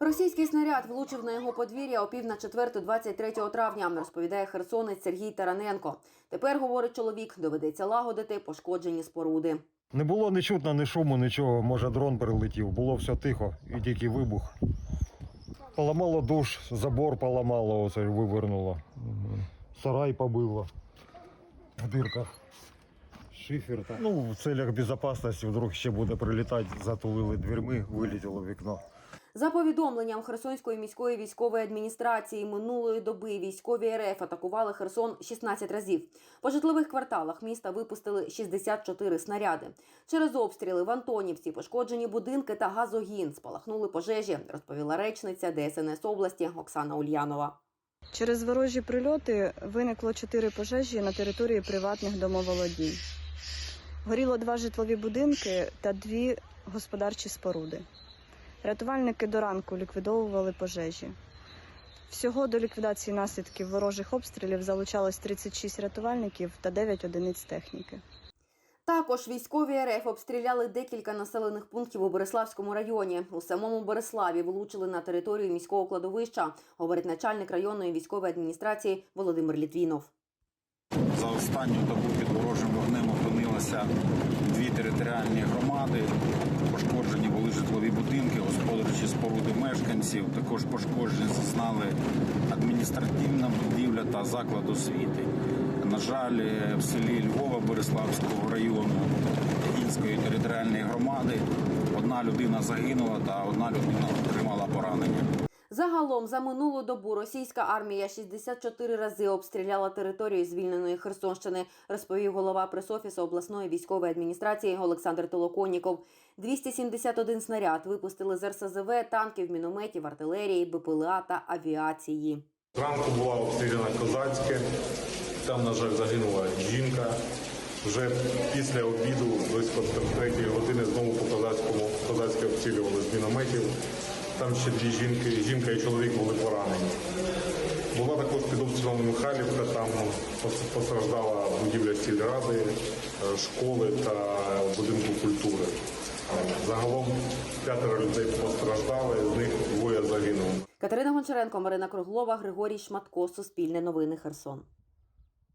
Російський снаряд влучив на його подвір'я о пів на четверту 23 травня, розповідає херсонець Сергій Тараненко. Тепер, говорить чоловік, доведеться лагодити пошкоджені споруди. Не було ні чутно, ні шуму, нічого. Може, дрон прилетів. Було все тихо і тільки вибух. Поламало душ, забор поламало, оце вивернуло. Сарай побило в дирках. Шифер. та- Ну, в целях безпечності вдруг ще буде прилітати, затулили дверми, вилетіло в вікно. За повідомленням Херсонської міської військової адміністрації минулої доби військові РФ атакували Херсон 16 разів. По житлових кварталах міста випустили 64 снаряди. Через обстріли в Антонівці пошкоджені будинки та газогін спалахнули пожежі, розповіла речниця ДСНС області Оксана Ульянова. Через ворожі прильоти виникло чотири пожежі на території приватних домоволодінь. Горіло два житлові будинки та дві господарчі споруди. Рятувальники до ранку ліквідовували пожежі. Всього до ліквідації наслідків ворожих обстрілів залучалось 36 рятувальників та 9 одиниць техніки. Також військові РФ обстріляли декілька населених пунктів у Береславському районі. У самому Береславі влучили на територію міського кладовища, говорить начальник районної військової адміністрації Володимир Літвінов. За останню добу під ворожим вогнем опинилося дві територіальні громади. Пошкоджені мешканців. Також пошкоджені зазнали адміністративна будівля та заклад освіти. На жаль, в селі Львова Бориславського району Кінської територіальної громади одна людина загинула та одна людина отримала поранення. Загалом за минулу добу російська армія 64 рази обстріляла територію звільненої Херсонщини, розповів голова пресофісу обласної військової адміністрації Олександр Толоконніков. 271 снаряд випустили з РСЗВ, танків, мінометів, артилерії, БПЛА та авіації. Зранку була обстріляна козацьке, там, на жаль, загинула жінка. Вже після обіду, близько третьої години, знову по козацькому козацьке обстрілювали з мінометів. Там ще дві жінки, жінка і чоловік були поранені. Була також під обстрілом Михайлівка, там постраждала будівля сільради, е, школи та будинку культури. Загалом п'ятеро людей постраждали, з них двоє загинули. Катерина Гончаренко, Марина Круглова, Григорій Шматко, Суспільне новини Херсон.